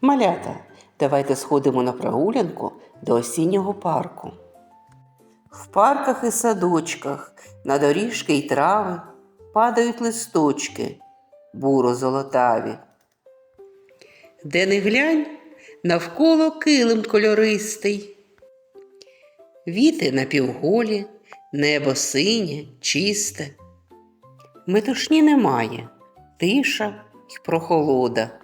Малята, давайте сходимо на прогулянку до осіннього парку. В парках і садочках на доріжки й трави падають листочки буро-золотаві. Де не глянь, навколо килим кольористий. Віти напівголі, небо синє, чисте. Метушні немає, тиша й прохолода.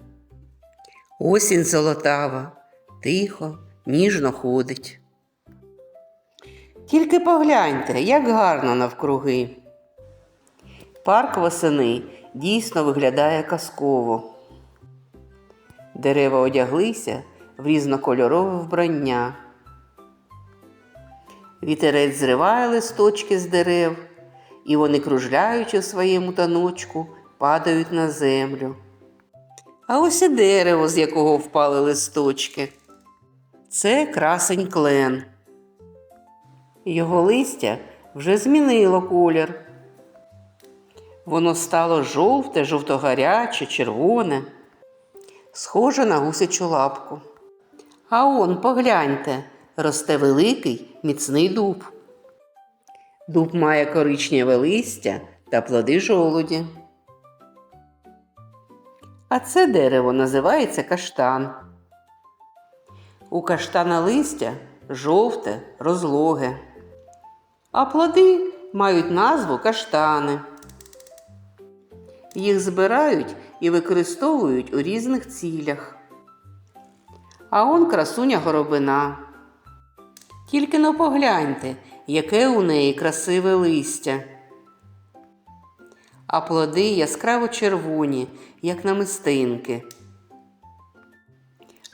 Осінь золотава, тихо, ніжно ходить. Тільки погляньте, як гарно навкруги. Парк восени дійсно виглядає казково. Дерева одяглися в різнокольорове вбрання. Вітерець зриває листочки з дерев, і вони, кружляючи в своєму таночку, падають на землю. А ось і дерево, з якого впали листочки. Це красень клен. Його листя вже змінило колір. Воно стало жовте, жовтогаряче, червоне, схоже на гусячу лапку. А он, погляньте, росте великий міцний дуб. Дуб має коричневе листя та плоди жолуді. А це дерево називається каштан. У каштана листя жовте, розлоге, а плоди мають назву каштани. Їх збирають і використовують у різних цілях. А он красуня горобина. Тільки но погляньте, яке у неї красиве листя. А плоди яскраво червоні, як намистинки.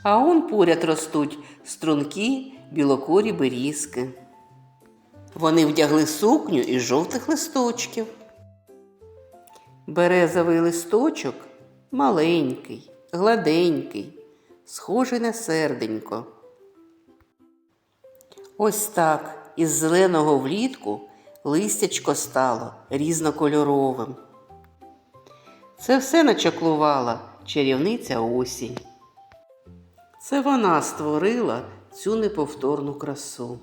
А он поряд ростуть стрункі білокорі берізки. Вони вдягли сукню із жовтих листочків. Березовий листочок маленький, гладенький, схожий на серденько. Ось так із зеленого влітку листячко стало різнокольоровим. Це все начаклувала чарівниця осінь. Це вона створила цю неповторну красу.